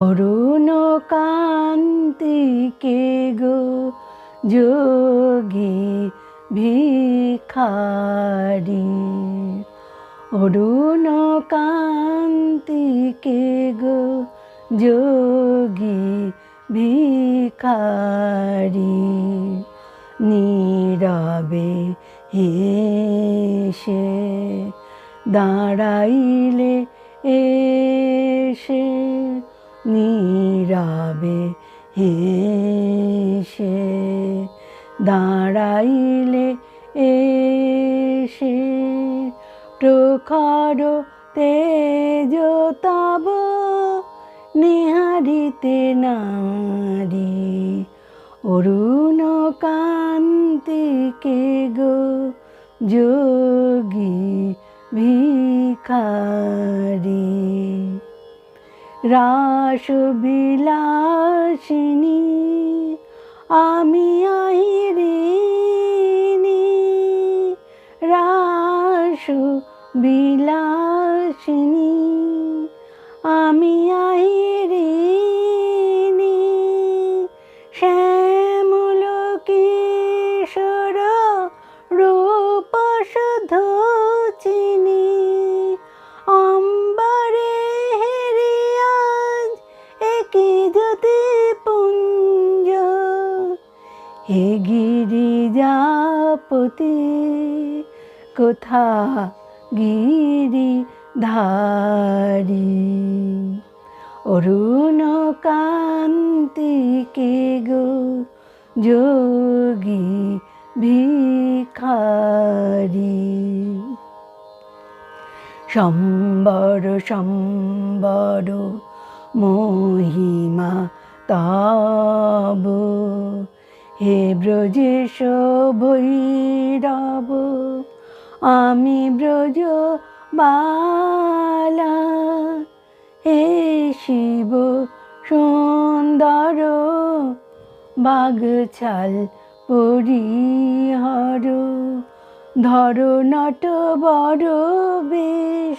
অরুণ কান্তিকে গো যোগী ভিখারি। অরুণ কান্তিকে গো যোগী ভিখারি। নীরবে হেসে দাঁড়াইলে এসে নীরবে হেসে দাঁড়াইলে এসে প্রখর তেজ তব নিহারিতে নারী অরুণ কান্তিকে গো যোগী ভিখারি রাস বিলাসিনী আমি আহিরিনি রাস বিলাসিনী আমি আহিরিনি হে গিরিজাপতি কোথা গিরি ধারি অরুণ কান্তিকে গো যোগী ভিখারি? সম্বর সম্বর মহিমা তব হে ব্রজেশ ভৈরব আমি ব্রজ বালা। হে শিব সুন্দর বাগছাল পরিহর। ধর নট বড় বেশ,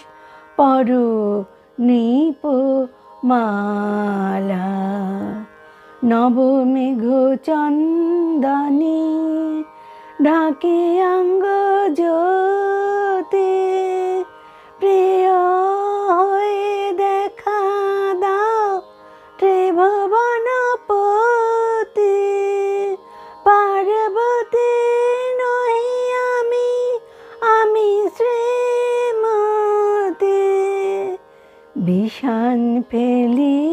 পর নিপ মালা। নবমেঘ চন্দনে ঢাকে অঙ্গ জ্যোতি, প্রিয় দেখা দাও ত্রিভুবন পতি। পার্বতী নহি আমি আমি শ্রীমতী। বিষান ফেলিয়া ও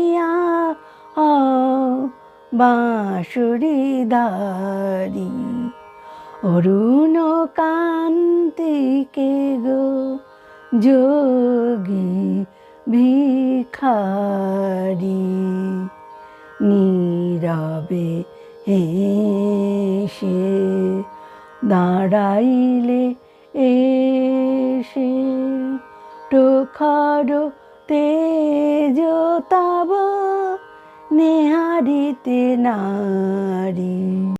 বাঁশুরি দারি অরুণ কান্তিকে গো যোগী ভিখারি নীরবে এসে দাঁড়াইলে এসে প্রখর তেজ তব নেহারিতে নারী